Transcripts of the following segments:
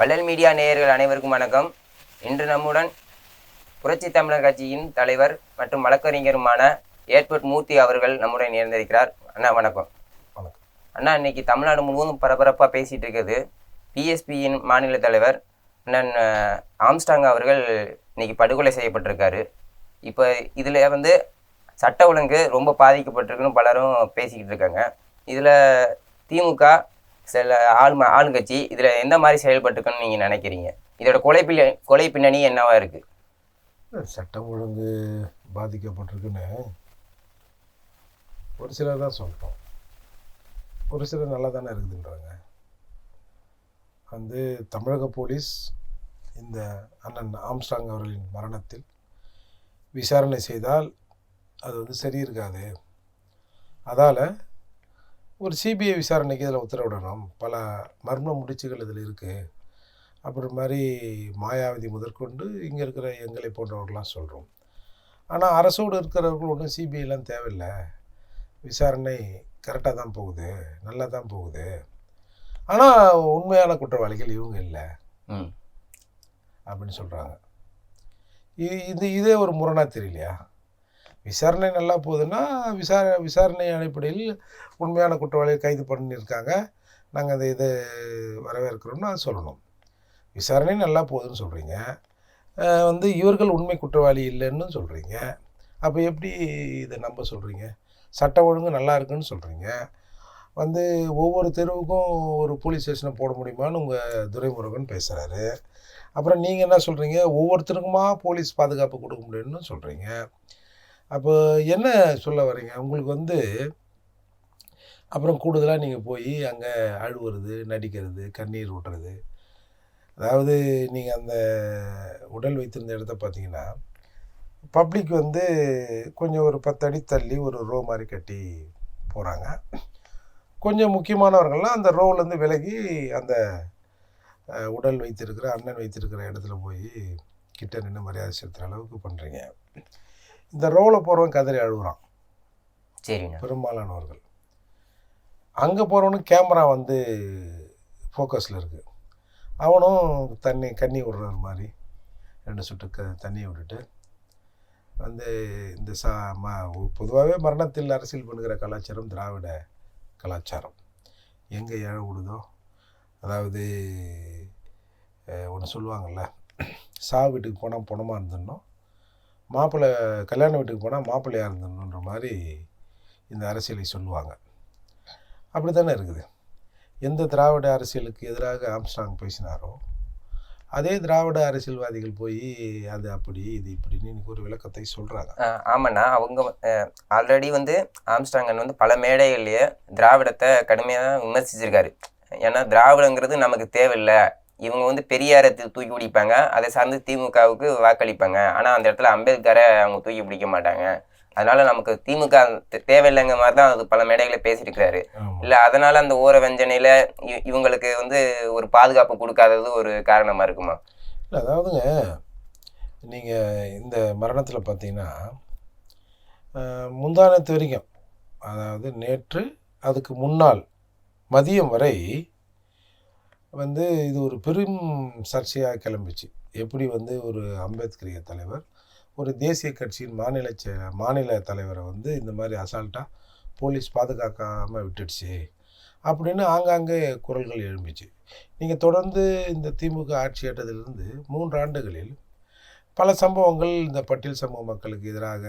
வள்ளல் மீடியா நேயர்கள் அனைவருக்கும் வணக்கம். இன்று நம்முடன் புரட்சி தமிழர் கட்சியின் தலைவர் மற்றும் வழக்கறிஞருமான ஏர்போர்ட் மூர்த்தி அவர்கள் நம்முடன் இணைந்திருக்கிறார். அண்ணா வணக்கம். வணக்கம். அண்ணா இன்னைக்கு தமிழ்நாடு முழுவதும் பரபரப்பாக பேசிட்டு இருக்குது. பிஎஸ்பியின் மாநில தலைவர் அண்ணன் ஆம்ஸ்டாங் அவர்கள் இன்னைக்கு படுகொலை செய்யப்பட்டிருக்காரு. இப்போ இதில் வந்து சட்ட ஒழுங்கு ரொம்ப பாதிக்கப்பட்டிருக்குன்னு பலரும் பேசிக்கிட்டு இருக்காங்க. இதில் திமுக சில ஆள் ஆளுங்கட்சி இதில் எந்த மாதிரி செயல்பட்டுருக்குன்னு நீங்கள் நினைக்கிறீங்க? இதோட கொலை பின்ன கொலை பின்னணி என்னவா இருக்குது சட்டம் ஒழுங்கு பாதிக்கப்பட்டிருக்குன்னு ஒரு சிலர் தான் சொல்கிறோம் ஒரு சிலர் நல்லா தானே இருக்குதுன்றாங்க. வந்து தமிழக போலீஸ் இந்த அண்ணன் ஆம்ஸ்டாங் அவர்களின் மரணத்தில் விசாரணை செய்தால் அது வந்து சரி இருக்காது அதால் ஒரு சிபிஐ விசாரணைக்கு இதில் உத்தரவிடணும். பல மர்ம முடிச்சுகள் இதில் இருக்குது அப்படி மாதிரி மாயாவதி முதற்கொண்டு இங்கே இருக்கிற எங்களை போன்றவர்கள்லாம் சொல்கிறோம் ஆனால் அரசோடு இருக்கிறவர்கள் ஒன்றும் சிபிஐலாம் தேவையில்லை. விசாரணை கரெக்டாக தான் போகுது. நல்லா தான் போகுது. ஆனால் உண்மையான குற்றவாளிகள் இவங்க இல்லை. அப்படின்னு சொல்கிறாங்க இது இது இதே ஒரு முரணா தெரியலையா? விசாரணை நல்லா போகுதுன்னா விசார விசாரணை அடிப்படையில் உண்மையான குற்றவாளியை கைது பண்ணியிருக்காங்க. நாங்கள் அதை இதை வரவேற்கிறோம்னு அது சொல்லணும். விசாரணை நல்லா போகுதுன்னு சொல்கிறீங்க வந்து இவர்கள் உண்மை குற்றவாளி இல்லைன்னு சொல்கிறீங்க அப்போ எப்படி இதை நம்ப சொல்கிறீங்க சட்ட ஒழுங்கு நல்லா இருக்குன்னு சொல்கிறீங்க வந்து ஒவ்வொரு தெருவுக்கும் ஒரு போலீஸ் ஸ்டேஷனை போட முடியுமான்னு உங்கள் துரைமுருகன் பேசுகிறாரு அப்புறம் நீங்கள் என்ன சொல்கிறீங்க ஒவ்வொருத்தருக்குமா போலீஸ் பாதுகாப்பு கொடுக்க முடியும்னு சொல்கிறீங்க அப்போ என்ன சொல்ல வரீங்க உங்களுக்கு வந்து அப்புறம் கூடுதலாக நீங்கள் போய் அங்கே அழுவுறது நடிக்கிறது கண்ணீர் விடுறது அதாவது நீங்கள் அந்த உடல் வைத்திருந்த இடத்த பார்த்தீங்கன்னா பப்ளிக் வந்து கொஞ்சம் ஒரு பத்து அடி தள்ளி ஒரு ரோ மாதிரி கட்டி போகிறாங்க கொஞ்சம் முக்கியமானவர்கள்லாம் அந்த ரோவிலேருந்து விலகி அந்த உடல் வைத்திருக்கிற அண்ணன் வைத்திருக்கிற இடத்துல போய் கிட்ட நின்று மரியாதை செலுத்துகிற அளவுக்கு பண்ணுறீங்க இந்த ரோவில் போகிறவன் கதறி அழுகுறான் சரிண்ணா. பெரும்பாலானவர்கள். அங்கே போகிறவனுக்கு கேமரா வந்து ஃபோக்கஸில் இருக்குது அவனும் தண்ணி கண்ணி விடுற மாதிரி. ரெண்டு சொட்டு க தண்ணியை விட்டுட்டு. வந்து இந்த சா ம பொதுவாகவே மரணத்தில் அரசியல் பண்ணுகிற கலாச்சாரம் திராவிட கலாச்சாரம். எங்கே ஏழ விடுதோ அதாவது ஒன்று சொல்லுவாங்கள்ல சா வீட்டுக்கு போனால் பணமாக இருந்துடணும். மாப்பிள்ளை கல்யாண வீட்டுக்கு போனால் மாப்பிள்ளையாக இருந்தணுன்ற மாதிரி இந்த அரசியலை சொல்லுவாங்க. அப்படி தானே இருக்குது. எந்த திராவிட அரசியலுக்கு எதிராக ஆம்ஸ்டாங் பேசினாரோ அதே திராவிட அரசியல்வாதிகள் போய் அது அப்படி இது இப்படின்னு எனக்கு ஒரு விளக்கத்தை சொல்கிறாங்க ஆமாண்ணா. அவங்க ஆல்ரெடி வந்து ஆம்ஸ்டாங்கன் வந்து பல மேடைகள்லேயே திராவிடத்தை கடுமையாக விமர்சிச்சிருக்காரு. ஏன்னா திராவிடங்கிறது நமக்கு தேவையில்லை. இவங்க வந்து பெரியாரை தூக்கி பிடிப்பாங்க. அதை சார்ந்து திமுகவுக்கு வாக்களிப்பாங்க. ஆனால் அந்த இடத்துல அம்பேத்கரை அவங்க தூக்கி பிடிக்க மாட்டாங்க. அதனால நமக்கு திமுக தேவையில்லைங்க மாதிரி தான் அது பல மேடைகளில் பேசியிருக்கிறாரு. இல்லை அதனால அந்த ஓர வெஞ்சனையில் இவங்களுக்கு வந்து ஒரு பாதுகாப்பு கொடுக்காதது ஒரு காரணமாக இருக்குமா? இல்லை அதாவதுங்க நீங்கள் இந்த மரணத்தில் பார்த்தீங்கன்னா முந்தானத்து வரைக்கும் அதாவது நேற்று அதுக்கு முன்னால் மதியம் வரை வந்து இது ஒரு பெரும் சர்ச்சையாக கிளம்பிச்சு. எப்படி வந்து ஒரு அம்பேத்கரிய தலைவர் ஒரு தேசிய கட்சியின் மாநில செ மாநில தலைவரை வந்து இந்த மாதிரி அசால்ட்டாக போலீஸ் பாதுகாக்காமல் விட்டுடுச்சு அப்படின்னு ஆங்காங்கே குரல்கள் எழும்பிச்சு. நீங்கள் தொடர்ந்து இந்த திமுக ஆட்சி ஏற்றதிலிருந்து மூன்று ஆண்டுகளில் பல சம்பவங்கள் இந்த பட்டியல் சமூக மக்களுக்கு எதிராக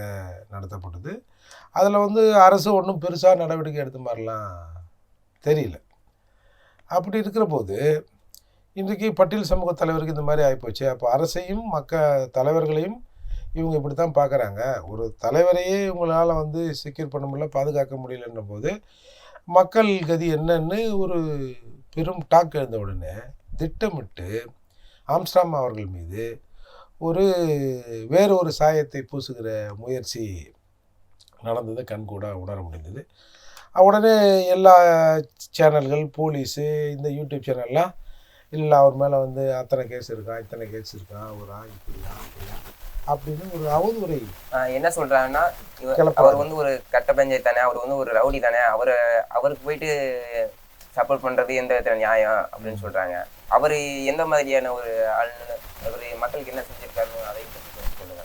நடத்தப்பட்டது. அதில் வந்து அரசு ஒன்றும் பெருசாக நடவடிக்கை எடுத்த மாதிரிலாம் தெரியல. அப்படி இருக்கிற போது இன்றைக்கி பட்டியல் சமூக தலைவருக்கு இந்த மாதிரி ஆகிப்போச்சு அப்போ அரசையும் மக்க தலைவர்களையும் இவங்க இப்படி தான் பார்க்குறாங்க ஒரு தலைவரையே இவங்களால் வந்து செக்யூர் பண்ண முடியல பாதுகாக்க முடியலன்ற போது மக்கள் கதி என்னன்னு ஒரு பெரும் டாக் எழுந்த உடனே திட்டமிட்டு ஆம்ஸ்டாம் அவர்கள் மீது ஒரு வேறு ஒரு சாயத்தை பூசுகிற முயற்சி நடந்ததை கண்கூட உணர முடிந்தது. உடனே எல்லா சேனல்கள் போலீஸு இந்த யூடியூப் சேனல்லாம் இல்லை அவர் மேலே வந்து அத்தனை கேஸ் இருக்கான் இத்தனை கேஸ் இருக்கான் அவரா இப்படியா அப்படியா அப்படின்னு ஒரு அவதூறை என்ன சொல்றாங்கன்னா கிளப்புறாங்க. அவர் வந்து ஒரு கட்ட தானே அவர் வந்து ஒரு ரவுடி தானே அவரை அவருக்கு போயிட்டு சப்போர்ட் பண்றது எந்த விதத்துல நியாயம் அப்படின்னு சொல்றாங்க. அவர் எந்த மாதிரியான ஒரு ஆள் அவர் மக்களுக்கு என்ன செஞ்சிருக்காருன்னு அதை சொல்லுங்க.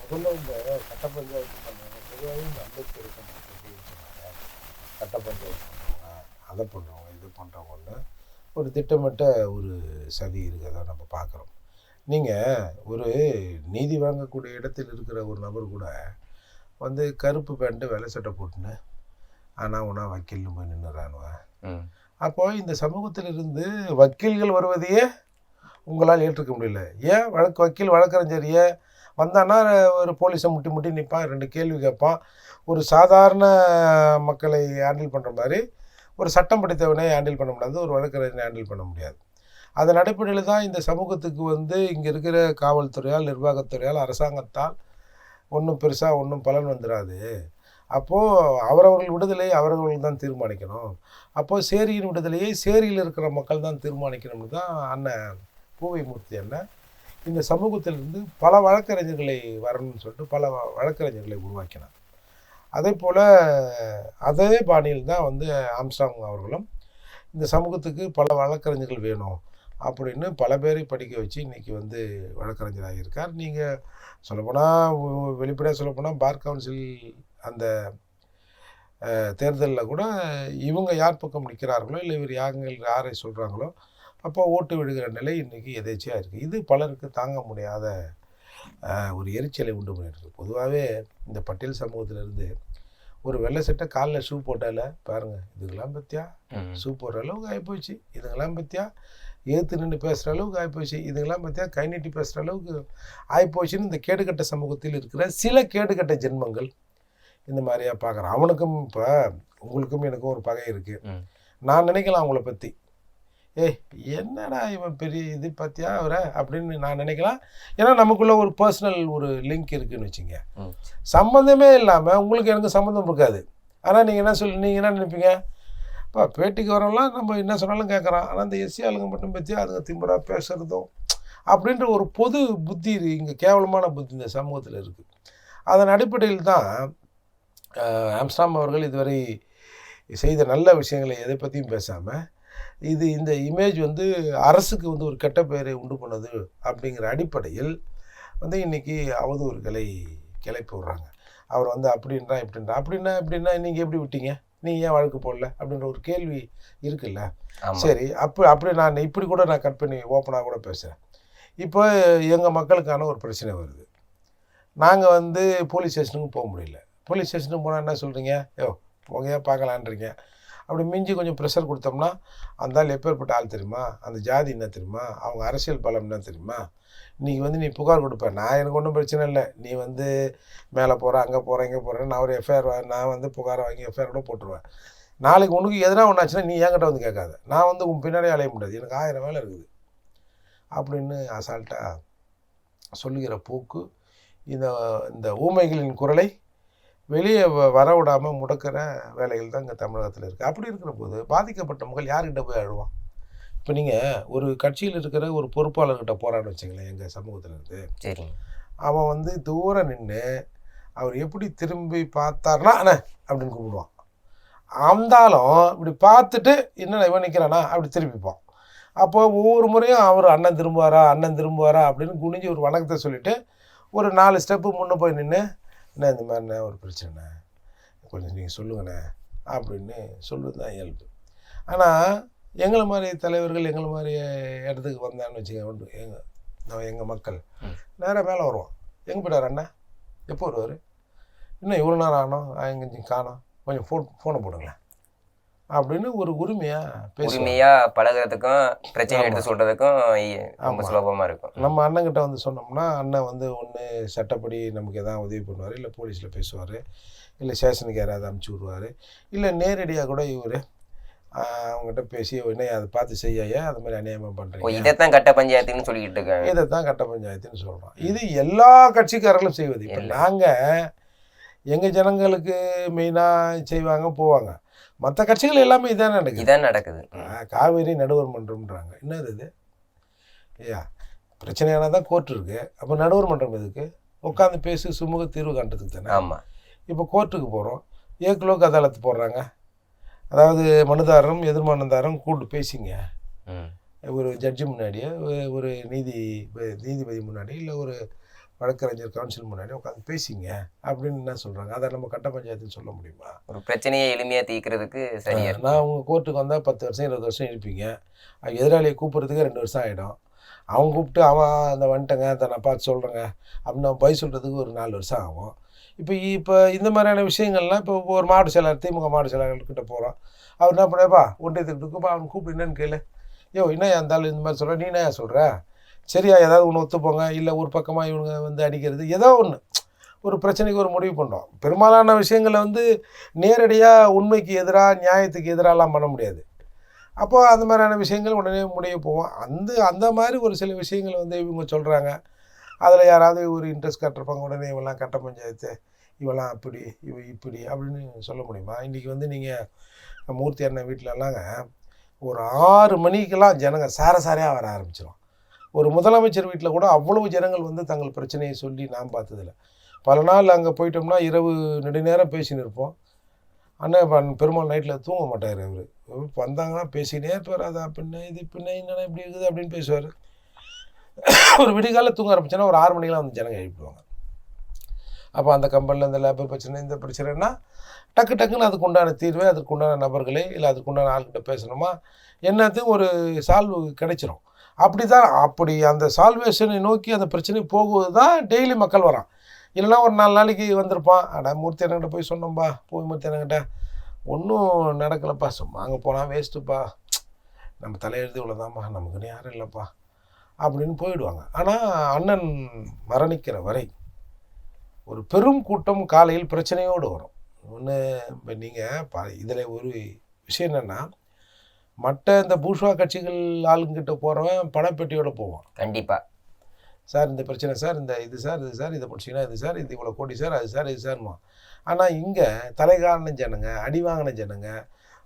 முதல்ல இந்த கட்ட பஞ்சாயத்து அம்பேத்கர் சொன்னாங்க கட்ட பஞ்சாயத்து அதை பண்ணுறவங்க இது பண்ணுறவங்கன்னு ஒரு திட்டமிட்ட ஒரு சதி இருக்கிறத நம்ம பார்க்குறோம். நீங்கள் ஒரு நீதி வாங்கக்கூடிய இடத்தில் இருக்கிற ஒரு நபர் கூட வந்து கருப்பு பேண்ட்டு வெள்ளை சட்டை போட்டுன்னு ஆனால் உனா வக்கீல்னு போய் நின்றுறானுவன் அப்போ இந்த சமூகத்தில் இருந்து வக்கீல்கள் வருவதையே உங்களால் ஏற்றுக்க முடியல. ஏன் வழக்கு வக்கீல் வழக்கறிஞர் ஏன் வந்தான்னா ஒரு போலீஸை முட்டி முட்டி நிற்பான் ரெண்டு கேள்வி கேட்பான். ஒரு சாதாரண மக்களை ஹேண்டில் பண்ணுற மாதிரி ஒரு சட்டம் படித்தவனே ஹேண்டில் பண்ண முடியாது ஒரு வழக்கறிஞரை ஹேண்டில் பண்ண முடியாது. அதன் அடிப்படையில் தான் இந்த சமூகத்துக்கு வந்து இங்கே இருக்கிற காவல்துறையால் நிர்வாகத்துறையால் அரசாங்கத்தால் ஒன்றும் பெருசாக ஒன்றும் பலன் வந்துடாது அப்போது அவரவர்கள் விடுதலை அவரவர்கள் தான் தீர்மானிக்கணும். அப்போது சேரியின் விடுதலையை சேரியில் இருக்கிற மக்கள் தான் தீர்மானிக்கணும்னு தான் அண்ணன் பூவை மூர்த்தி அண்ணன் இந்த சமூகத்திலிருந்து பல வழக்கறிஞர்களை வரணும்னு சொல்லிட்டு பல வ- வழக்கறிஞர்களை உருவாக்கினார். அதே போல் அதே பாணியில் தான் வந்து ஆம்ஸ்டாங் அவர்களும் இந்த சமூகத்துக்கு பல வழக்கறிஞர்கள் வேணும் அப்படின்னு பல பேரை படிக்க வச்சு இன்றைக்கி வந்து வழக்கறிஞராக இருக்கார். நீங்கள் சொல்லப்போனால் வெளிப்படையாக சொல்லப்போனால் பார் கவுன்சில் அந்த தேர்தலில் கூட இவங்க யார் பக்கம் நிற்கிறார்களோ இல்லை இவர் யாருங்கள் யாரை சொல்கிறாங்களோ அப்போ ஓட்டு விடுகிற நிலை இன்றைக்கி எதேச்சியாக இருக்குது இது பலருக்கு தாங்க முடியாத ஒரு எரிச்சலை உண்டு பண்ணியிருக்கு. பொதுவாகவே இந்த பட்டியல் சமூகத்திலிருந்து ஒரு வெள்ளை சட்டை காலில் ஷூ போட்டால பாருங்கள் இதுக்கெல்லாம் பற்றியா ம். ஷூ போடுற அளவுக்கு ஆகிப்போச்சு இதுங்கெல்லாம் பற்றியா ஏற்று நின்று பேசுகிற அளவுக்கு ஆகிப்போச்சு இதுங்கெல்லாம் பற்றியா கை நீட்டி பேசுகிற அளவுக்கு ஆகிப்போச்சுன்னு இந்த கேடுகட்ட சமூகத்தில் இருக்கிற சில கேடுகட்ட ஜென்மங்கள் இந்த மாதிரியா பார்க்குறேன் அவனுக்கும் இப்போ உங்களுக்கும் எனக்கும் ஒரு பகை இருக்குது நான் நினைக்கலாம் அவங்கள பற்றி ஏய் என்னடா இவன் பெரிய இது பார்த்தியா அவரை? அப்படின்னு நான் நினைக்கலாம். ஏன்னா நமக்குள்ள ஒரு பர்சனல் ஒரு லிங்க் இருக்குன்னு வச்சுங்க. சம்மந்தமே இல்லாமல் உங்களுக்கு எனக்கு சம்மந்தம் இருக்காது. ஆனால் நீங்கள் என்ன சொல்லி நீங்கள் என்ன நினைப்பீங்க? இப்போ பேட்டிக்கு வரவங்களாம் நம்ம என்ன சொன்னாலும் கேட்குறான் ஆனால் அந்த எஸ்சி ஆளுங்க மட்டும் பற்றி அதுங்க திம்பரா பேசுகிறதும் அப்படின்ற ஒரு பொது புத்தி இங்கே கேவலமான புத்தி இந்த சமூகத்தில் இருக்குது அதன் அடிப்படையில் தான் ஆம்ஸ்டாம் அவர்கள் இதுவரை செய்த நல்ல விஷயங்களை எதை பற்றியும் பேசாமல் இது இந்த இமேஜ் வந்து அரசுக்கு வந்து ஒரு கெட்ட பெயரை உண்டு பண்ணுது அப்படிங்கிற அடிப்படையில் வந்து இன்றைக்கி அவதூறுகளை கிளப்பி விட்றாங்க. அவர் வந்து அப்படின்றா இப்படின்றா அப்படின்னா இப்படின்னா நீங்கள் எப்படி விட்டீங்க? நீங்கள் ஏன் வழக்கு போடல? அப்படின்ற ஒரு கேள்வி இருக்குல்ல? சரி அப்போ அப்படி நான் இப்படி கூட நான் கட் பண்ணி ஓப்பனாக கூட பேசுகிறேன் இப்போ எங்கள் மக்களுக்கான ஒரு பிரச்சனை வருது. நாங்கள் வந்து போலீஸ் ஸ்டேஷனுக்கு போக முடியல. போலீஸ் ஸ்டேஷனுக்கு போனால் என்ன சொல்கிறீங்க யோ போகையா பார்க்கலான்றீங்க அப்படி மிஞ்சி கொஞ்சம் ப்ரெஷர் கொடுத்தோம்னா அந்த ஆள் எப்பேற்பட்ட ஆள் தெரியுமா? அந்த ஜாதி என்ன தெரியுமா? அவங்க அரசியல் பலம் என்ன தெரியுமா? இன்றைக்கி வந்து நீ புகார் கொடுப்ப. நான் எனக்கு ஒன்றும் பிரச்சனை இல்லை. நீ வந்து மேலே போகிற அங்கே போகிற இங்கே போகிற நான் ஒரு எஃப்ஐஆர் நான் வந்து புகாரை வாங்கி எஃப்ஐஆர் கூட போட்டுருவேன். நாளைக்கு உனக்கு எதனா ஒன்றாச்சுன்னா நீ என்கிட்ட வந்து கேட்காத. நான் வந்து உன் பின்னாடி அலைய முடியாது. எனக்கு ஆயிரம் வேலை இருக்குது. அப்படின்னு அசால்ட்டாக சொல்லுகிற போக்கு இந்த இந்த ஊமைகளின் குரலை வெளியே வ- வர விடாமல் முடக்கிற வேலைகள் தான் இங்கே தமிழகத்தில் இருக்குது அப்படி இருக்கிற போது பாதிக்கப்பட்ட மக்கள் யார்கிட்ட போய் அழுவான்? இப்போ நீங்கள் ஒரு கட்சியில் இருக்கிற ஒரு பொறுப்பாளர்கிட்ட போராட வச்சுங்களேன் எங்கள் சமூகத்தில் இருந்து. அவன் வந்து தூரம் நின்று அவர் எப்படி திரும்பி பார்த்தாருனா அண்ணே அப்படின்னு கூப்பிடுவான். அந்தாலும் இப்படி பார்த்துட்டு என்னடா இவன் நிற்கிறானா அப்படி திருப்பிப்பான் அப்போ ஒவ்வொரு முறையும் அவர் அண்ணன் திரும்புவாரா அண்ணன் திரும்புவாரா? அப்படின்னு குனிஞ்சு ஒரு வணக்கத்தை சொல்லிட்டு ஒரு நாலு ஸ்டெப்பு முன்னே போய் நின்று என்ன இந்த மாதிரிண்ணே ஒரு பிரச்சனை கொஞ்சம் நீங்கள் சொல்லுங்கண்ணே. அப்படின்னு சொல்லுறது தான் இயல்பு. ஆனால் எங்களை மாதிரி தலைவர்கள் எங்களை மாதிரி இடத்துக்கு வந்தான்னு ஒன்று எங்கள் நான் எங்கள் மக்கள். நேராக மேலே வருவோம். எங்கே போயிட்டார் அண்ணா? எப்போ வருவார்? இன்னும் இவ்வளோ நேரம் ஆனோம் எங்கே காணோம். கொஞ்சம் ஃபோன் ஃபோனை போடுங்களேன். அப்படின்னு ஒரு பேசுவோம் உரிமையா பழகுறதுக்கும் பிரச்சனை. எடுத்து சொல்றதுக்கும் ரொம்ப. சுலபமா இருக்கும். நம்ம அண்ணங்கிட்ட வந்து சொன்னோம்னா அண்ணன் வந்து ஒன்று சட்டப்படி நமக்கு எதாவது உதவி பண்ணுவார் இல்லை போலீஸில் பேசுவார் இல்லை ஸ்டேஷனுக்கு யாராவது அமுச்சு விடுவார் இல்லை நேரடியாக கூட இவர் அவங்ககிட்ட பேசி என்ன அதை பார்த்து செய்யா அது மாதிரி அநியாயமாக பண்ணுறீங்க இதைத்தான் கட்ட பஞ்சாயத்துன்னு சொல்லிக்கிட்டு இருக்காங்க. இதை தான் கட்ட பஞ்சாயத்துன்னு சொல்கிறோம் இது எல்லா கட்சிக்காரர்களும் செய்வது. இப்போ. நாங்கள் எங்கள் ஜனங்களுக்கு மெயினாக செய்வாங்க போவாங்க. மற்ற கட்சிகள் எல்லாமே இதான் நடக்குது. இதான் நடக்குது. காவேரி நடுவர் மன்றம்ன்றாங்க. என்னது இது? ஐயா பிரச்சனையான தான் கோர்ட் இருக்கு. அப்போ நடுவர் மன்றம் எதுக்கு? உட்காந்து பேசி சுமூக தீர்வு காண்றதுக்கு தானே? ஆமா. இப்போ கோர்ட்டுக்கு போகிறோம் ஏக் லோக் அதாலத்து போடுறாங்க. அதாவது மனுதாரரும் எதிர்மனுதாரரும் கூட்டு பேசிங்க. ஒரு ஜட்ஜி முன்னாடியோ ஒரு நீதி நீதிபதி முன்னாடி இல்லை ஒரு வழக்கறிஞர் கவுன்சில் முன்னாடி உட்காந்து பேசிங்க அப்படின்னு என்ன சொல்கிறாங்க அதை நம்ம கட்ட பஞ்சாயத்துன்னு சொல்ல முடியுமா? ஒரு பிரச்சனையை எளிமையாக தீர்க்கிறதுக்கு சரியா நான் உங்கள் கோர்ட்டுக்கு வந்தால் பத்து வருஷம் இருபது வருஷம் இருப்பீங்க. எதிராளியை கூப்பிட்றதுக்கு ரெண்டு வருஷம் ஆகிடும் அவன் கூப்பிட்டு அவன் அந்த வந்துட்டேங்க அதை நான் பார்த்து சொல்கிறேங்க அப்படின்னு அவன் பை சொல்கிறதுக்கு ஒரு நாலு வருஷம் ஆகும். இப்போ இப்போ இந்த மாதிரியான விஷயங்கள்லாம் இப்போ ஒரு மாவட்ட செயலாளர் திமுக மாவட்ட செயலாளர்கிட்ட போகிறோம் அவர் என்ன பண்ணப்பா ஒன்றியத்துக்கு அவன் கூப்பிட்டு என்னன்னு கேளு. யோ என்ன இருந்தாலும் இந்த மாதிரி சொல்கிற நீ என்ன சொல்கிற சரியா ஏதாவது ஒன்று ஒத்துப்போங்க இல்லை ஒரு பக்கமாக இவனுங்க வந்து அடிக்கிறது ஏதோ ஒன்று ஒரு பிரச்சனைக்கு ஒரு முடிவு பண்ணுறோம் பெரும்பாலான விஷயங்களை வந்து நேரடியாக உண்மைக்கு எதிராக நியாயத்துக்கு எதிராலாம் பண்ண முடியாது. அப்போது அந்த மாதிரியான விஷயங்கள் உடனே முடிய போவோம். அந்த அந்த மாதிரி ஒரு சில விஷயங்கள் வந்து இவங்க சொல்கிறாங்க அதில் யாராவது ஒரு இன்ட்ரெஸ்ட் கட்டிருப்பாங்க உடனே இவெல்லாம் கட்ட பஞ்சாயத்து இவெல்லாம் அப்படி இவ இப்படி அப்படின்னு சொல்ல முடியுமா? இன்றைக்கி வந்து நீங்கள் மூர்த்தி அண்ணன் வீட்டிலலாங்க ஒரு ஆறு மணிக்கெல்லாம் ஜனங்க சார சாரையாக வர ஆரம்பிச்சிடும் ஒரு முதலமைச்சர் வீட்டில் கூட அவ்வளவு ஜனங்கள் வந்து தங்கள் பிரச்சனையை சொல்லி நான் பார்த்ததில்ல. பல நாள் அங்கே போயிட்டோம்னா இரவு நெடுநேரம் பேசின்னு இருப்போம். அண்ணன் பெருமாள் நைட்டில் தூங்க மாட்டார் அவர். வந்தாங்கன்னா பேசினே இருப்பார். அதை பின்ன இது பின்ன என்னடா இப்படி இருக்குது? அப்படின்னு பேசுவார். ஒரு விடிகால தூங்க ஆரம்பிச்சோன்னா ஒரு ஆறு மணிக்கெலாம் வந்து ஜனங்க எழுப்பிடுவாங்க. அப்போ அந்த கம்பெனியில் இந்த லேபர் பிரச்சனை இந்த பிரச்சனைனா டக்கு டக்குன்னு அதுக்கு உண்டான தீர்வு அதுக்கு உண்டான நபர்களே இல்லை அதுக்கு உண்டான ஆள்கிட்ட பேசணுமா? என்னத்துக்கு ஒரு சால்வு கிடைச்சிரும். அப்படி தான் அப்படி அந்த சால்வேஷனை நோக்கி அந்த பிரச்சனை போகுவது தான் டெய்லி மக்கள் வரான் இல்லைன்னா ஒரு நாலு நாளைக்கு வந்திருப்பான். அடா மூர்த்தி அண்ணன்கிட்ட போய் சொன்னோம்பா போய் மூர்த்தி அண்ணன்கிட்ட ஒன்றும் நடக்கலப்பா சும்மா அங்கே போனால் வேஸ்ட்டுப்பா. நம்ம தலையெழுத்து இவ்வளோதான்ப்பா நமக்குன்னு யாரும் இல்லைப்பா அப்படின்னு போயிடுவாங்க. ஆனால் அண்ணன் மரணிக்கிற வரை ஒரு பெரும் கூட்டம் காலையில் பிரச்சனையோடு வரும். ஒன்று இப்போ நீங்கள் பா இதில் ஒரு விஷயம் என்னென்னா மற்ற இந்த பூஷ்வா கட்சிகள் ஆளுங்கிட்ட போகிறவன் பணப்பெட்டியோட போவான். கண்டிப்பா. சார் இந்த பிரச்சனை சார் இந்த இது சார் இது சார் இதை பிடிச்சிங்கன்னா இது சார் இது இவ்வளோ கோடி சார் அது சார் இது சார்மா ஆனால் இங்கே தலைகாரண ஜனங்க அடி வாங்கின ஜனங்க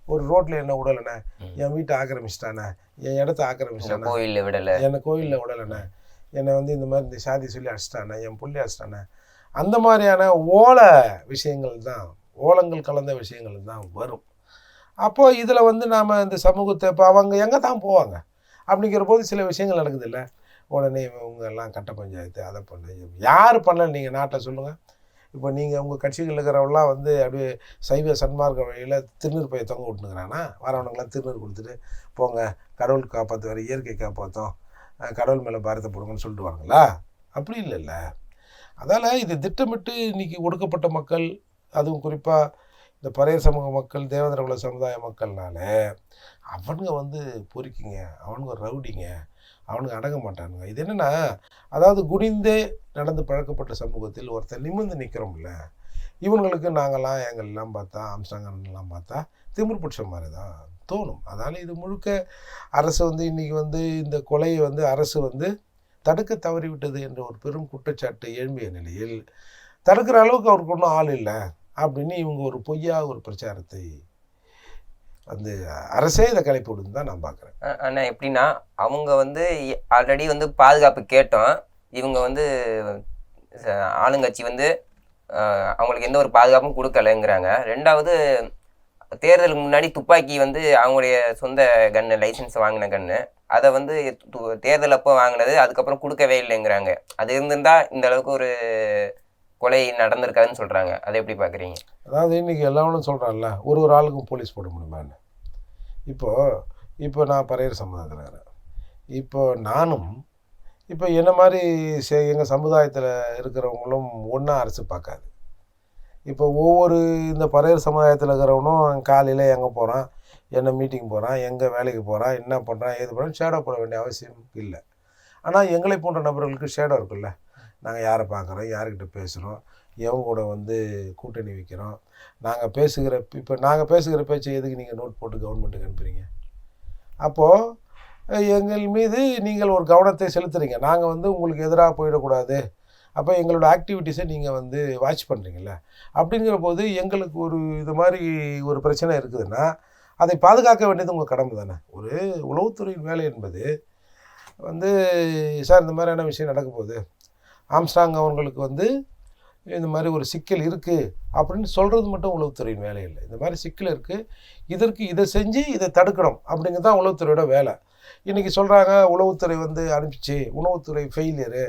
ஒரு ரோட்டில் என்ன விடலைண்ணே. என் வீட்டை ஆக்கிரமிச்சிட்டானே என் இடத்த ஆக்கிரமிச்சிட்டானே கோயில்ல விடல? என்னை கோயிலில் விடலைண்ணே என்னை வந்து இந்த மாதிரி இந்த சாதி சொல்லி அடிச்சிட்டானே என் புள்ளி அடிச்சிட்டானே. அந்த மாதிரியான ஓலை விஷயங்கள் தான் ஓலங்கள் கலந்த விஷயங்கள் தான் வரும். அப்போது இதில் வந்து நாம் இந்த சமூகத்தை இப்போ அவங்க எங்கே தான் போவாங்க? அப்படிங்கிற போது சில விஷயங்கள் நடக்குது இல்லை உடனே இவங்க எல்லாம் கட்ட பஞ்சாயத்து அதை பண்ண. யார் பண்ணல நீங்கள் நாட்டை சொல்லுங்கள் இப்போ நீங்கள் உங்கள் கட்சிகள் இருக்கிறவங்களாம் வந்து அப்படியே சைவ சன்மார்க்க வழியில் திருநீர் பைய தொங்க விட்டுனுக்குறானா வரவனுங்களாம் திருநீர் கொடுத்துட்டு போங்க. கடவுள் காப்பாற்றுவார் இயற்கை காப்பாற்றும் கடவுள் மேலே பாரத்தை போடுங்கன்னு சொல்லிட்டு வாங்களா அப்படி இல்லைல்ல. அதால் இது திட்டமிட்டு இன்றைக்கி ஒடுக்கப்பட்ட மக்கள் அதுவும் குறிப்பாக இந்த பழைய சமூக மக்கள் தேவேந்திர குல சமுதாய மக்கள்னால அவனுங்க வந்து பொறிக்கிங்க அவனுங்க ரவுடிங்க அவனுங்க அடங்க மாட்டானுங்க. இது என்னென்னா அதாவது குனிந்தே நடந்து பழக்கப்பட்ட சமூகத்தில் ஒருத்தர் நிமிர்ந்து நிற்கிறோம்ல இவங்களுக்கு நாங்கள்லாம் எங்கள்லாம் பார்த்தா அம்சாங்கன்லாம் பார்த்தா திமிர் பிடிச்ச மாதிரி தான் தோணும். அதனால் இது முழுக்க அரசு வந்து இன்றைக்கி வந்து இந்த கொலையை வந்து அரசு வந்து தடுக்க தவறிவிட்டது என்ற ஒரு பெரும் குற்றச்சாட்டு எழும்பிய நிலையில் தடுக்கிற அளவுக்கு அவருக்கு ஒன்றும் ஆள் இல்லை. அப்படின்னு இவங்க ஒரு பொய்யா ஒரு பிரச்சாரத்தை வந்து அரசே இதை கிளப்பி தான் நான் பார்க்குறேன். அண்ணா எப்படின்னா அவங்க வந்து ஆல்ரெடி வந்து பாதுகாப்பு கேட்டோம். இவங்க வந்து ஆளுங்கட்சி வந்து அவங்களுக்கு எந்த ஒரு பாதுகாப்பும் கொடுக்கலைங்கிறாங்க. ரெண்டாவது தேர்தலுக்கு முன்னாடி துப்பாக்கி வந்து அவங்களுடைய சொந்த கன்று லைசன்ஸ் வாங்கின கன்று அதை வந்து தேர்தல் அப்போ வாங்கினது அதுக்கப்புறம் கொடுக்கவே இல்லைங்கிறாங்க. அது இருந்திருந்தால் இந்த அளவுக்கு ஒரு கொலை நடந்திருக்காதுன்னு சொல்கிறாங்க அதை எப்படி பார்க்குறீங்க? அதாவது இன்றைக்கி எல்லாவனும் சொல்கிறான்ல ஒரு ஒரு ஆளுக்கும் போலீஸ் போட முடியுமான்னு. இப்போது இப்போ நான் பறையர் சமுதாயத்தில் இருக்கிறேன். இப்போ நானும் இப்போ என்ன மாதிரி எங்கள் சமுதாயத்தில் இருக்கிறவங்களும் ஒன்றா அரசு பார்க்காது. இப்போ ஒவ்வொரு இந்த பறையர் சமுதாயத்தில் இருக்கிறவனும் காலையில் எங்கே போகிறான் என்ன மீட்டிங் போகிறான் எங்கே வேலைக்கு போகிறான் என்ன பண்ணுறான் ஏது பண்ணுறான் ஷேடோ போட வேண்டிய அவசியம் இல்லை. ஆனால் எங்களை போன்ற நபர்களுக்கு ஷேடோ இருக்குல்ல. நாங்கள் யாரை பார்க்குறோம் யார்கிட்ட பேசுகிறோம் எவங்க கூட வந்து கூட்டணி வைக்கிறோம். நாங்கள் பேசுகிற இப்போ நாங்கள் பேசுகிற பேச்சை எதுக்கு நீங்கள் நோட் போட்டு கவர்மெண்ட்டுக்கு அனுப்புகிறீங்க அப்போது எங்கள் மீது நீங்கள் ஒரு கவனத்தை செலுத்துறீங்க. நாங்கள் வந்து உங்களுக்கு எதிராக போயிடக்கூடாது. அப்போ எங்களோட ஆக்டிவிட்டீஸை நீங்கள் வந்து வாட்ச் பண்ணுறீங்கள அப்படிங்கிற போது எங்களுக்கு ஒரு இது மாதிரி ஒரு பிரச்சனை இருக்குதுன்னா அதை பாதுகாக்க வேண்டியது உங்கள் கடமை தானே. ஒரு உளவுத்துறையின் வேலை என்பது வந்து சார் இந்த மாதிரியான விஷயம் நடக்க போகுது. ஆம்ஸ்டாங் அவங்களுக்கு வந்து இந்த மாதிரி ஒரு சிக்கல் இருக்குது அப்படின்னு சொல்கிறது மட்டும் உளவுத்துறையின் வேலை இல்லை. இந்த மாதிரி சிக்கல் இருக்குது இதற்கு இதை செஞ்சு இதை தடுக்கணும் அப்படிங்கிறது தான் உளவுத்துறையோட வேலை. இன்றைக்கி சொல்கிறாங்க உளவுத்துறை வந்து அனுப்பிச்சு உணவுத்துறை ஃபெயிலியரு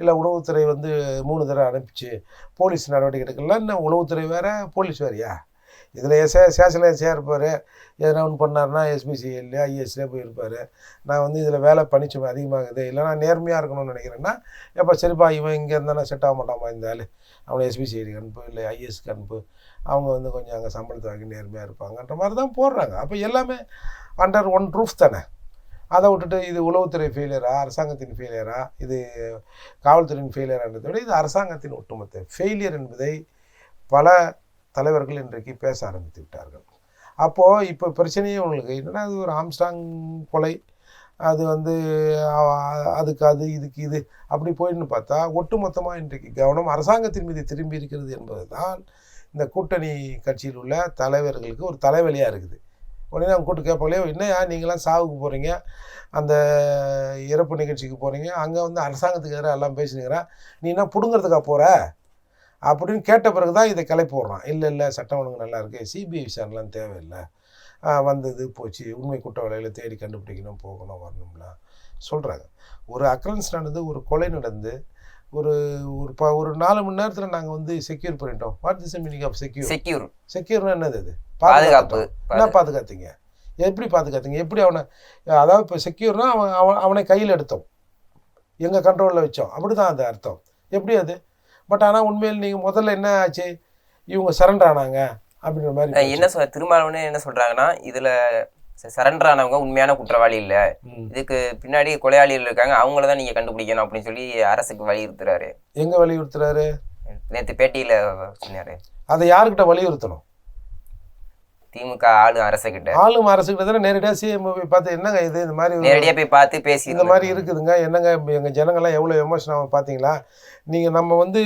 இல்லை உணவுத்துறை வந்து மூணு தடவை அனுப்பிச்சு போலீஸ் நடவடிக்கை எடுக்கலாம் இன்னும் உளவுத்துறை வேறு போலீஸ் வேறையா? இதில் எஸ்ஏ ஸ்டேஷனில் எஸ்ஏ இருப்பார். எதனா ஒன்று பண்ணாருன்னா எஸ்பிசிஎல்லையா ஐஎஸ்லேயே போயிருப்பார் நான் வந்து இதில் வேலை பணிச்சுமை அதிகமாகுது. இல்லை நான் நேர்மையாக இருக்கணும்னு நினைக்கிறேன்னா எப்போ சரிப்பா இவன் இங்கே இருந்தானா செட் ஆக மாட்டாமா இந்த ஆள்? அவனை எஸ்பிசிஐடிக்கு அனுப்பு இல்லை ஐஎஸ்க்கு அனுப்பு அவங்க வந்து கொஞ்சம் அங்கே சம்பளத்தை வாங்கி நேர்மையாக இருப்பாங்கன்ற மாதிரி தான் போடுறாங்க. அப்போ எல்லாமே அண்டர் ஒன் ரூஃப் தானே? அதை விட்டுட்டு இது உளவுத்துறை ஃபெயிலியரா அரசாங்கத்தின் ஃபெயிலியரா இது காவல்துறையின் ஃபெயிலியரான்றதை விட இது அரசாங்கத்தின் ஒட்டுமொத்த ஃபெயிலியர் என்பதை பல தலைவர்கள் இன்றைக்கு பேச ஆரம்பித்து விட்டார்கள். அப்போது இப்போ பிரச்சனையே உங்களுக்கு என்னென்னா அது ஒரு ஆம்ஸ்டாங் கொலை? அது வந்து அதுக்கு அது இதுக்கு இது அப்படி போயின்னு பார்த்தா ஒட்டுமொத்தமாக இன்றைக்கு கவனம் அரசாங்கத்தின் மீது திரும்பி இருக்கிறது என்பது தான் இந்த கூட்டணி கட்சியில் உள்ள தலைவர்களுக்கு ஒரு தலைவலியாக இருக்குது. உடனே அவங்க கூட்டு கேட்பாங்களே என்னையா நீங்களாம் சாவுக்கு போகிறீங்க அந்த இறப்பு நிகழ்ச்சிக்கு போகிறீங்க அங்கே வந்து அரசாங்கத்துக்கு எதிராக எல்லாம் பேசினுக்கிறேன் நீ என்ன பிடுங்கிறதுக்கா போகிற அப்படின்னு கேட்ட பிறகு தான் இதை கிளப்பி போடுறான். இல்லை இல்லை சட்டம் ஒழுங்கு நல்லா இருக்கு சிபிஐ விசாரணைலாம் தேவையில்லை. வந்தது போச்சு உண்மை குற்றவாளிகளை தேடி கண்டுபிடிக்கணும் போகணும் வரணும்லாம் சொல்கிறாங்க ஒரு அக்ரன்ஸ் நடந்து ஒரு கொலை நடந்து ஒரு ஒரு ப ஒரு நாலு மணி நேரத்தில் நாங்கள் வந்து செக்யூர் பண்ணிட்டோம். What is meaning of secure secure செக்யூர்னா என்னது அது? பாதுகாப்பு. என்ன பாதுகாத்தீங்க? எப்படி பாதுகாத்தீங்க? எப்படி அவனை அதாவது இப்போ செக்யூர்னா அவன் அவன் அவனை கையில் எடுத்தோம். எங்கள் கண்ட்ரோலில் வச்சோம். அப்படி தான் அது அர்த்தம். எப்படி அது? பட் ஆனால் உண்மையில் நீங்கள் முதல்ல என்ன ஆச்சு? இவங்க சரண்டர் ஆனாங்க அப்படின்ற மாதிரி என்ன சொல் திருமாவளவனே என்ன சொல்றாங்கன்னா இதுல சரண்டர் ஆனவங்க உண்மையான குற்றவாளி இல்ல. இதுக்கு பின்னாடி கொலையாளிகள் இருக்காங்க அவங்கள தான் நீங்க கண்டுபிடிக்கணும் அப்படின்னு சொல்லி அரசுக்கு வலியுறுத்துறாரு. எங்கே வலியுறுத்துறாரு? நேத்து பேட்டியில சொன்னாரு. அதை யாருக்கிட்ட வலியுறுத்தணும்? திமுக ஆளு அரசுகிட்ட ஆளும் அரசுக்கிட்ட தானே நேரடியாக சிஎம் போய் பார்த்து என்னங்க இது? இந்த மாதிரி ஒரு- நேரடியா போய் பார்த்து பேசி இந்த மாதிரி இருக்குதுங்க. என்னங்க எங்கள் ஜனங்கள்லாம் எவ்வளோ எமோஷன் ஆகும் பார்த்தீங்களா? நீங்கள் நம்ம வந்து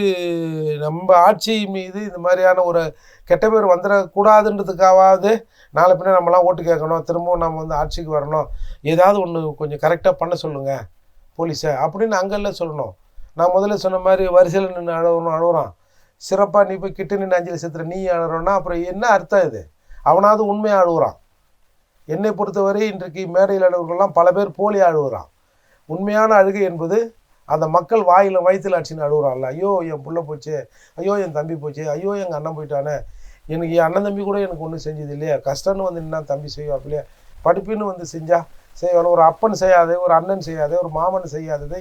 நம்ம ஆட்சி மீது இந்த மாதிரியான ஒரு கெட்ட பேர் வந்துடக்கூடாதுன்றதுக்காவது நாளை பின்ன நம்மலாம் ஓட்டு கேட்கணும். திரும்பவும் நம்ம வந்து ஆட்சிக்கு வரணும். ஏதாவது ஒன்று கொஞ்சம் கரெக்டாக பண்ண சொல்லுங்கள் போலீஸை. அப்படின்னு அங்கெல்லாம் சொல்லணும். நான் முதல்ல சொன்ன மாதிரி வரிசையில் நின்று அழுவணும் அழுகுறான் சிறப்பாக நீ போய் கிட்ட நின்று அஞ்சலி செத்துற நீ அழுறோன்னா அப்புறம் என்ன அர்த்தம் இது? அவனாவது உண்மை அழுகுறான் என்னை பொறுத்தவரை இன்றைக்கு மேடையில் அழுகிறவர்கள்லாம் பல பேர் போலி அழுகுறான் உண்மையான அழுகை என்பது அந்த மக்கள் வாயில் வயிற்றில் அடிச்சுன்னு அழுகுறான்ல ஐயோ என் புள்ள போச்சு. ஐயோ என் தம்பி போச்சு. ஐயோ எங்கள் அண்ணன் போயிட்டானே. எனக்கு என் அண்ணன் தம்பி கூட எனக்கு ஒன்றும் செஞ்சது இல்லையா. கஷ்டம்னு வந்து என்ன தம்பி செய்வா இல்லையா படிப்புன்னு வந்து செஞ்சா செய்வாள். ஒரு அப்பன் செய்யாதே ஒரு அண்ணன் செய்யாதே ஒரு மாமன் செய்யாததை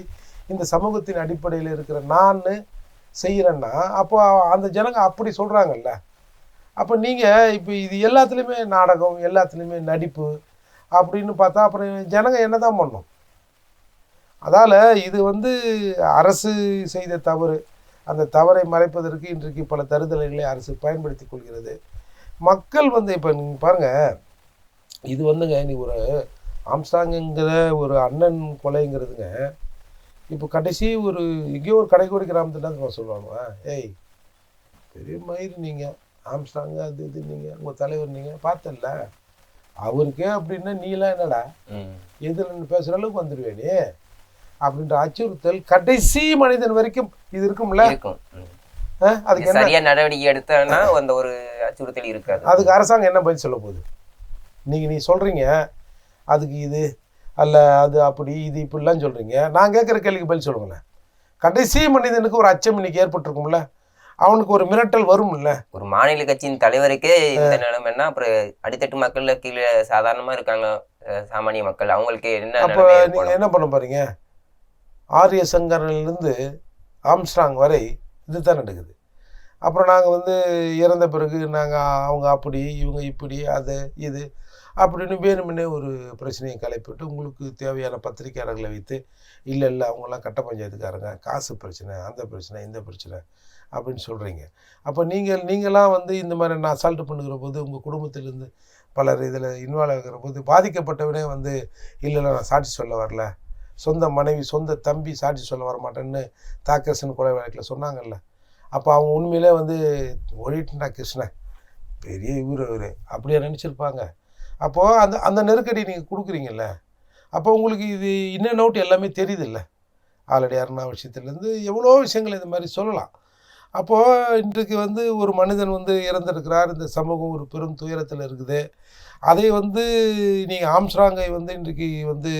இந்த சமூகத்தின் அடிப்படையில் இருக்கிற நான் செய்கிறேன்னா அப்போ அந்த ஜனங்க அப்படி சொல்கிறாங்கல்ல அப்போ நீங்கள் இப்போ இது எல்லாத்துலேயுமே நாடகம் எல்லாத்துலேயுமே நடிப்பு அப்படின்னு பார்த்தா அப்புறம் ஜனங்க என்ன தான் பண்ணும்? அதால் இது வந்து அரசு செய்த தவறு. அந்த தவறை மறைப்பதற்கு இன்றைக்கு பல தருதலைகளை அரசு பயன்படுத்தி கொள்கிறது. மக்கள் வந்து இப்போ நீங்கள் பாருங்கள் இது வந்துங்க நீ ஒரு ஆம்ஸ்டாங்குங்கிற ஒரு அண்ணன் கொலைங்கிறதுங்க இப்போ கடைசி ஒரு எங்கேயோ ஒரு கடைக்கோடி கிராமத்தில் தான் சொல்லுவாங்க. ஏய் பெரிய மயிர் நீங்கள் ஆம்ஸ்டாங்க அது இது நீங்கள் உங்கள் தலைவர் நீங்கள் பார்த்தல அவருக்கே அப்படின்னா நீலாம் என்னடா? ம். எதிரில் பேசுகிற அளவுக்கு வந்துடுவே நீ. அப்படின்ற அச்சுறுத்தல் கடைசி மனிதன் வரைக்கும் இது இருக்கும்ல? அதுக்கு என்ன? சரியா நடவடிக்கை எடுத்தாங்கன்னா அந்த ஒரு அச்சுறுத்தல் இருக்காது. அதுக்கு அரசாங்கம் என்ன பதில் சொல்ல போகுது? நீங்கள் நீ சொல்கிறீங்க அதுக்கு இது அல்ல அது அப்படி இது இப்படிலாம் சொல்கிறீங்க நான் கேட்குற கேள்விக்கு பதில் சொல்லுங்களேன். கடைசி மனிதனுக்கு ஒரு அச்சம் இன்னைக்கு ஏற்பட்டிருக்கும்ல? அவனுக்கு ஒரு மிரட்டல் வரும்ல? ஒரு மாநில கட்சியின் தலைவருக்கே இந்த நிலைமைன்னா அப்புறம் அடித்தட்டு மக்கள்ல கீழே சாதாரணமா இருக்காங்க சாமானிய மக்கள். அவங்களுக்கு என்ன அப்போ நீங்கள்? என்ன பண்ண போறீங்க? ஆரிய சங்கரன்லேருந்து ஆம்ஸ்ட்ராங் வரை இது தான் நடக்குது. அப்புறம் நாங்கள் வந்து இறந்த பிறகு நாங்கள் அவங்க அப்படி இவங்க இப்படி அது இது அப்படின்னு வேணுமுன்னே ஒரு பிரச்சனையை கிளப்பிவிட்டு உங்களுக்கு தேவையான பத்திரிக்கையாளர்களை வைத்து இல்லை இல்லை அவங்கெல்லாம் கட்ட பஞ்சாயத்துக்காரங்க காசு பிரச்சனை அந்த பிரச்சனை இந்த பிரச்சனை அப்படின்னு சொல்கிறீங்க அப்போ நீங்கள் நீங்களாம் வந்து இந்த மாதிரி நான் அசால்ட்டு பண்ணுகிற போது உங்கள் குடும்பத்திலேருந்து பலர் இதில் இன்வால்வ் ஆகிற போது பாதிக்கப்பட்டவனே வந்து இல்லை நான் சாட்சி சொல்ல வரல. சொந்த மனைவி சொந்த தம்பி சாட்சி சொல்ல வர மாட்டேன்னு தாக்கரசன் கொலை வழக்கில் சொன்னாங்கல்ல. அப்போ அவங்க உண்மையிலே வந்து ஒழிட்டுண்டா கிருஷ்ணன் பெரிய இவர் இவர் அப்படியே நினச்சிருப்பாங்க. அப்போது அந்த அந்த நெருக்கடி நீங்கள் கொடுக்குறீங்கல்ல. அப்போ உங்களுக்கு இது இன்னும் நோட்டு எல்லாமே தெரியுதில்ல. ஆல்ரெடி அருணா விஷயத்துலேருந்து எவ்வளோ விஷயங்கள் இந்த மாதிரி சொல்லலாம். அப்போது இன்றைக்கு வந்து ஒரு மனிதன் வந்து இறந்திருக்கிறார். இந்த சமூகம் ஒரு பெரும் துயரத்தில் இருக்குது. அதை வந்து நீங்கள் ஆம்ஸ்ட்ராங்கை வந்து இன்றைக்கு வந்து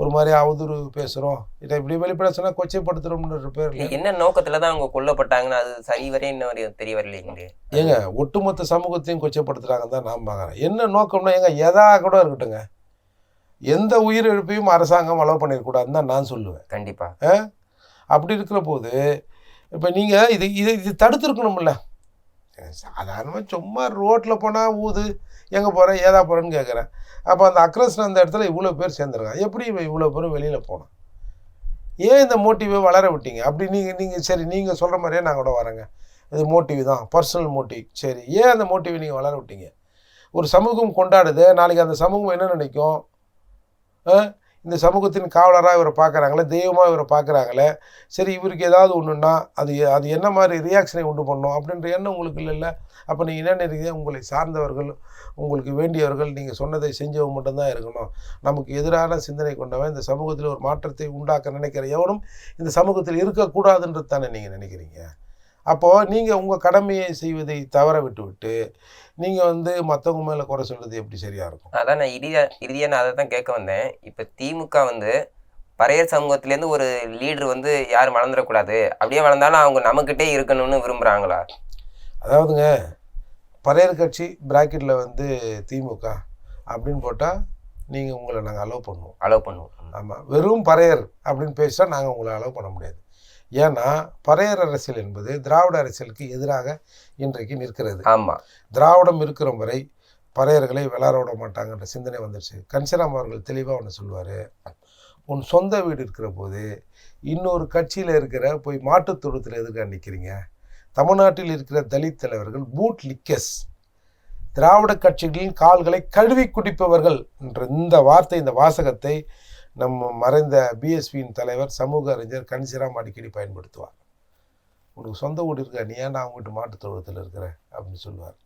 ஒரு மாதிரி அவதூறு பேசுகிறோம் இதை இப்படி வெளிப்பட சொன்னால் கொச்சைப்படுத்துகிறோம்ன்ற பேரில் என்ன நோக்கத்துல தான் அவங்க கொல்லப்பட்டாங்கன்னு அது சரி வரை இன்னும் வரை தெரிய வரலைங்களே ஏங்க ஒட்டுமொத்த சமூகத்தையும் கொச்சைப்படுத்துகிறாங்கன்னு தான் நான் பார்க்குறேன் என்ன நோக்கம்னா ஏங்க எதா கூட இருக்கட்டுங்க எந்த உயிரிழப்பையும் அரசாங்கம் அலோவ் பண்ணிடக்கூடாதுன்னு தான் நான் சொல்லுவேன். கண்டிப்பா. அப்படி இருக்கிற போது இப்போ நீங்கள் இது இது இது தடுத்துருக்கணும்ல. சாதாரணமாக சும்மா ரோட்டில் போனால் ஊது எங்கே போகிறேன் ஏதா போகிறேன்னு கேட்குறேன் அப்போ அந்த அக்ரஸ் அந்த இடத்துல இவ்வளோ பேர் சேர்ந்துருக்காங்க. எப்படி இவன் இவ்வளோ பேரும் வெளியில் போனான்? ஏன் இந்த மோட்டிவை வளர விட்டீங்க? அப்படி நீங்கள் நீங்கள் சரி நீங்கள் சொல்கிற மாதிரியே நான் கூட வரேங்க. இது மோட்டிவ் தான் பர்சனல் மோட்டிவ் சரி ஏன் அந்த மோட்டிவை நீங்கள் வளர விட்டீங்க? ஒரு சமூகம் கொண்டாடுது நாளைக்கு அந்த சமூகம் என்ன நினைக்கும்? ஆ? இந்த சமூகத்தின் காவலராக இவரை பார்க்குறாங்களே தெய்வமாக இவரை பார்க்குறாங்களே சரி இவருக்கு ஏதாவது ஒன்றுன்னா அது அது என்ன மாதிரி ரியாக்ஷனை உண்டு பண்ணும் அப்படின்ற எண்ணம் உங்களுக்கு இல்லைல்ல அப்போ நீங்கள் என்ன நினைக்கிறீங்க உங்களை சார்ந்தவர்கள் உங்களுக்கு வேண்டியவர்கள் நீங்கள் சொன்னதை செஞ்சவங்க மட்டும்தான் இருக்கணும். நமக்கு எதிரான சிந்தனை கொண்டவன் இந்த சமூகத்தில் ஒரு மாற்றத்தை உண்டாக்க நினைக்கிற எவனும் இந்த சமூகத்தில் இருக்கக்கூடாதுன்றது தானே நீங்கள் நினைக்கிறீங்க? அப்போது நீங்கள் உங்கள் கடமையை செய்வதை தவற விட்டுவிட்டு நீங்கள் வந்து மற்றவங்க மேலே குறை சொல்கிறது எப்படி சரியாக இருக்கும்? அதான் நான் இறுதியா இறுதியா நான் அதை தான் கேட்க வந்தேன். இப்ப திமுக வந்து பறையர் சமூகத்திலேருந்து ஒரு லீடர் வந்து யாரும் வளர்ந்துடக்கூடாது. அப்படியே வளர்ந்தாலும் அவங்க நம்மக்கிட்டே இருக்கணும்னு விரும்புறாங்களா? அதாவதுங்க பறையர் கட்சி பிராக்கெட்டில் வந்து திமுக அப்படின்னு போட்டால் நீங்கள் உங்களை நாங்கள் அலோவ் பண்ணுவோம். அலோவ் பண்ணுவோம். ஆமாம் வெறும் பறையர் அப்படின்னு பேசிட்டா நாங்கள் உங்களை அலோவ் பண்ண முடியாது. ஏன்னா பறையர் அரசியல் என்பது திராவிட அரசியலுக்கு எதிராக இன்றைக்கு நிற்கிறது. ஆமா. திராவிடம் இருக்கிற வரை பறையர்களை விளாட விட மாட்டாங்கன்ற சிந்தனை வந்துடுச்சு கன்சிராம் அவர்கள் தெளிவாக ஒன்று சொல்லுவார். உன் சொந்த வீடு இருக்கிற போது இன்னொரு கட்சியில் இருக்கிற போய் மாட்டுத் தொழுத்தில் எதுக்காக நிற்கிறீங்க தமிழ்நாட்டில் இருக்கிற தலித் தலைவர்கள் பூட் லிக்கஸ் திராவிட கட்சிகளின் கால்களை கழுவி குடிப்பவர்கள் என்ற இந்த வார்த்தை இந்த வாசகத்தை நம்ம மறைந்த பிஎஸ்பியின் தலைவர் சமூக அறிஞர் கன்சிராம் அடிக்கடி பயன்படுத்துவார். உனக்கு சொந்த வீடு இருக்கா? நீ ஏன்டா அவங்க வீட்டு மாட்டுத் தொழுவத்தில் இருக்கிற? அப்படின்னு சொல்லுவார்.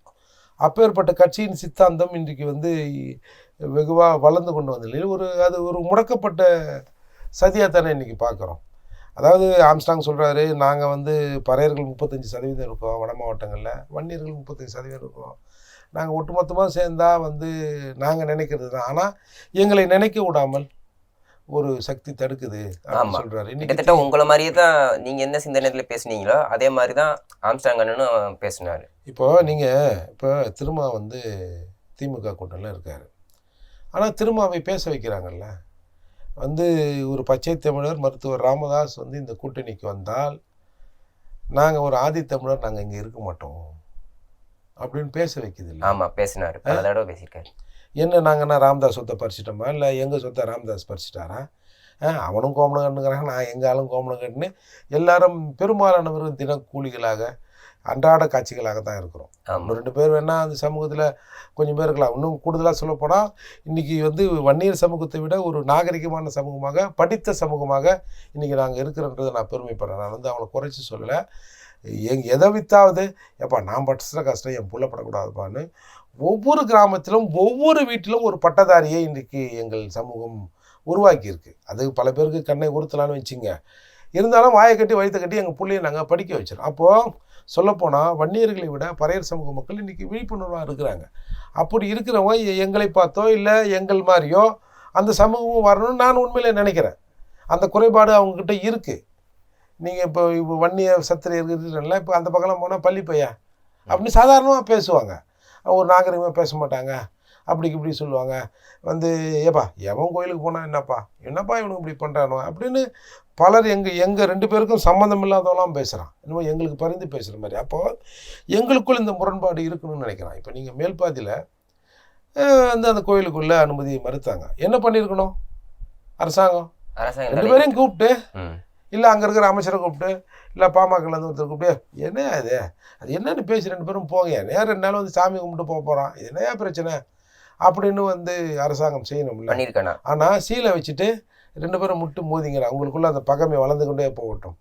அப்பேற்பட்ட கட்சியின் சித்தாந்தம் இன்றைக்கு வந்து வெகுவாக வளர்ந்து கொண்டு வந்த ஒரு அது ஒரு முடக்கப்பட்ட சதியாக தானே இன்றைக்கி பார்க்குறோம். அதாவது ஆம்ஸ்டாங் சொல்கிறாரு நாங்கள் வந்து பறையர்கள் முப்பத்தஞ்சு சதவீதம் இருக்கோம் வட மாவட்டங்களில். வன்னியர்கள் முப்பத்தஞ்சு சதவீதம் இருக்கோம். நாங்கள் ஒட்டுமொத்தமாக சேர்ந்தால் வந்து நாங்கள் நினைக்கிறது தான் ஆனால் எங்களை நினைக்க விடாமல் ஒரு சக்தி தடுக்குது அப்படின்னு இன்னைக்கு கிட்டத்தட்ட உங்களை மாதிரியே தான் நீங்க என்ன சிந்தனையில பேசுனீங்களோ அதே மாதிரி தான் ஆம்ஸ்டாங் அண்ணனும் பேசினாரு. இப்போ நீங்கள் இப்போ திருமா வந்து திமுக கூட்டணியில் இருக்கார். ஆனால் திருமாவை பேச வைக்கிறாங்கல்ல. வந்து ஒரு பச்சை தமிழர் மருத்துவர் ராமதாஸ் வந்து இந்த கூட்டணிக்கு வந்தால் நாங்கள் ஒரு ஆதித்தமிழர் நாங்கள் இங்கே இருக்க மாட்டோம் அப்படின்னு பேச வைக்குது இல்லை ஆமா பேசினாரு. பல தடவை பேசியிருக்காரு. என்ன நாங்கன்னா ராமதாஸ் சொத்தை பறிச்சிட்டோமா? இல்லை எங்கள் சொத்தை ராமதாஸ் பறிச்சிட்டாரா? அவனும் கோமணங்கட்டுங்கிறாங்க நான் எங்கள் ஆளும் கோமணங்கட்டுன்னு எல்லாரும் பெரும்பாலானவர்கள் தினக்கூலிகளாக அன்றாட காட்சிகளாக தான் இருக்கிறோம் இன்னும் ரெண்டு பேர் வேணால் அந்த சமூகத்தில் கொஞ்சம் பேர் இருக்கலாம். இன்னும் கூடுதலாக சொல்லப்போனால் இன்றைக்கி வந்து வன்னியர் சமூகத்தை விட ஒரு நாகரிகமான சமூகமாக படித்த சமூகமாக இன்றைக்கி நாங்கள் இருக்கிறோன்றதை நான் பெருமைப்படுறேன். நான் வந்து அவங்கள குறைச்சி சொல்லலை. எங் எதை வித்தாவது? எப்பா நான் பட்ட கஷ்டம் என் புள்ள படக்கூடாதுப்பான்னு ஒவ்வொரு கிராமத்திலும் ஒவ்வொரு வீட்டிலும் ஒரு பட்டதாரியை இன்றைக்கு எங்கள் சமூகம் உருவாக்கியிருக்கு. அது பல பேருக்கு கண்ணை உறுத்தலான்னு வச்சுங்க. இருந்தாலும் வாயை கட்டி வயிற்ற கட்டி எங்கள் பிள்ளையை நாங்கள் படிக்க வச்சிடும் அப்போது சொல்லப்போனால் வன்னியர்களை விட பறையர் சமூக மக்கள் இன்றைக்கி விழிப்புணர்வாக இருக்கிறாங்க. அப்படி இருக்கிறவங்க எங்களை பார்த்தோ இல்லை எங்கள் மாதிரியோ அந்த சமூகமும் வரணும்னு நான் உண்மையிலே நினைக்கிறேன். அந்த குறைபாடு அவங்கக்கிட்ட இருக்குது நீங்கள் இப்போ இப்போ வன்னிய சத்திரியர் இருக்கிறீங்களா இப்போ அந்த பக்கம்லாம் போனால் பள்ளி பையன் அப்படின்னு சாதாரணமாக பேசுவாங்க. ஒரு நாகரிகமாக பேச மாட்டாங்க. அப்படிக்கு இப்படி சொல்லுவாங்க. வந்து ஏப்பா எவன் கோயிலுக்கு போனால் என்னப்பா? என்னப்பா இவனுக்கு இப்படி பண்ணுறானோ அப்படின்னு பலர் எங்கள் எங்கள் ரெண்டு பேருக்கும் சம்மந்தம் இல்லாதவெல்லாம் பேசுகிறான் இன்னும் எங்களுக்கு பரிந்து பேசுகிற மாதிரி. அப்போது எங்களுக்குள் இந்த முரண்பாடு இருக்கணும்னு நினைக்கிறான். இப்போ நீங்கள் மேல்பாதியில் வந்து அந்த கோயிலுக்குள்ளே அனுமதி மறுத்தாங்க. என்ன பண்ணியிருக்கணும்? அரசாங்கம். ரெண்டு பேரையும் கூப்பிட்டு. இல்லை அங்கே இருக்கிற அமைச்சரை கூப்பிட்டு இல்லை பாமகலேருந்து ஒருத்தர் கூப்பிட்டு என்ன இது? அது என்னன்னு பேசி ரெண்டு பேரும் போங்க. நேரம் ரெண்டு நாள் வந்து சாமி கும்பிட்டு போக போகிறான் இது என்னையா பிரச்சனை? அப்படின்னு வந்து அரசாங்கம் செய்யணும்ல. ஆனால் சீலை வச்சுட்டு ரெண்டு பேரும் முட்டு மோதிங்கிற அவங்களுக்குள்ள அந்த பகைமை வளர்ந்து கொண்டே போகட்டும்.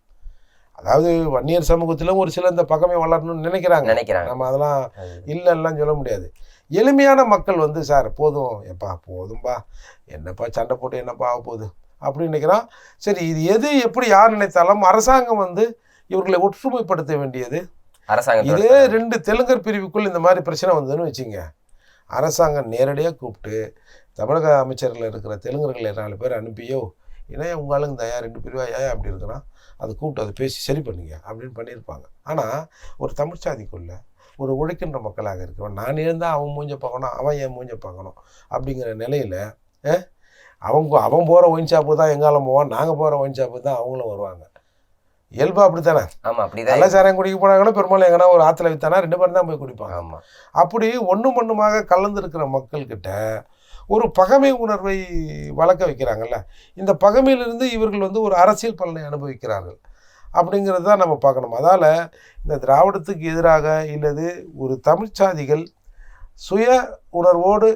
அதாவது வன்னியர் சமூகத்திலும் ஒரு சில இந்த பகைமை வளரணும்னு நினைக்கிறாங்க. நினைக்கிறாங்க. நம்ம அதெல்லாம் அது- இல்லைன்னா சொல்ல முடியாது. எளிமையான மக்கள் வந்து சார் போதும். எப்பா போதும்பா. என்னப்பா சண்டை போட்டு என்னப்பா ஆக போகுது அப்படின்னு நினைக்கிறான். சரி இது எது எப்படி யார் நினைத்தாலும் அரசாங்கம் வந்து இவர்களை ஒற்றுமைப்படுத்த வேண்டியது. அரசாங்கத்தோட இதே ரெண்டு தெலுங்கர் பிரிவுக்குள் இந்த மாதிரி பிரச்சனை வந்ததுன்னு வச்சுங்க. அரசாங்கம் நேரடியாக கூப்பிட்டு தமிழக அமைச்சரில் இருக்கிற தெலுங்கர்களை நாலு பேர் அனுப்பியோ ஏன்னா உங்க ஆளுங்க தயா ரெண்டு பிரிவா ஏன் அப்படி இருக்கிறான் அதை கூப்பிட்டு அதை பேசி சரி பண்ணுங்க அப்படின்னு பண்ணியிருப்பாங்க. ஆனால் ஒரு தமிழ் சாதிக்குள்ள ஒரு உழைக்கின்ற மக்களாக இருக்கிறவன் நான் இருந்தால் அவன் மூஞ்ச பார்க்கணும் அவன் என் மூஞ்ச பார்க்கணும் அப்படிங்கிற நிலையில் அவங்க அவன் போகிற ஒயின் ஷாப்பு தான் எங்காலும் போவான் நாங்கள் போகிற ஒயின் ஷாப்பு தான் அவங்களும் வருவாங்க. இயல்பா அப்படித்தானே? ஆமா அப்படிதான் நல்ல சாராயம் குடிக்க போனாங்கன்னா பெரும்பாலும் எங்கன்னா ஒரு ஆற்றுல வித்தானா ரெண்டு பேரும் தான் போய் குடிப்பாங்க. ஆமா. அப்படி ஒன்றும் ஒன்றுமாக கலந்துருக்கிற மக்கள்கிட்ட ஒரு பகைமை உணர்வை வளர்க்க வைக்கிறாங்கல்ல. இந்த பகைமையிலிருந்து இவர்கள் வந்து ஒரு அரசியல் பலனை அனுபவிக்கிறார்கள். அப்படிங்கிறது தான் நம்ம பார்க்கணும். அதால் இந்த திராவிடத்துக்கு எதிராக இல்லது ஒரு தமிழ்ச்சாதிகள் சுய உணர்வோடு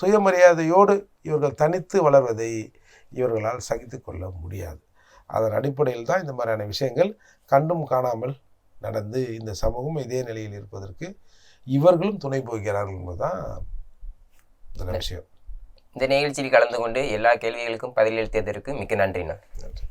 சுயமரியாதையோடு இவர்கள் தனித்து வளர்வதை இவர்களால் சகித்து கொள்ள முடியாது. அதன் அடிப்படையில் தான் இந்த மாதிரியான விஷயங்கள் கண்டும் காணாமல் நடந்து இந்த சமூகம் இதே நிலையில் இருப்பதற்கு இவர்களும் துணை போகிறார்கள் என்பதுதான் விஷயம். இந்த நிகழ்ச்சியில் கலந்து கொண்டு எல்லா கேள்விகளுக்கும் பதிலளித்ததற்கு மிக்க நன்றிண்ணா. நன்றி.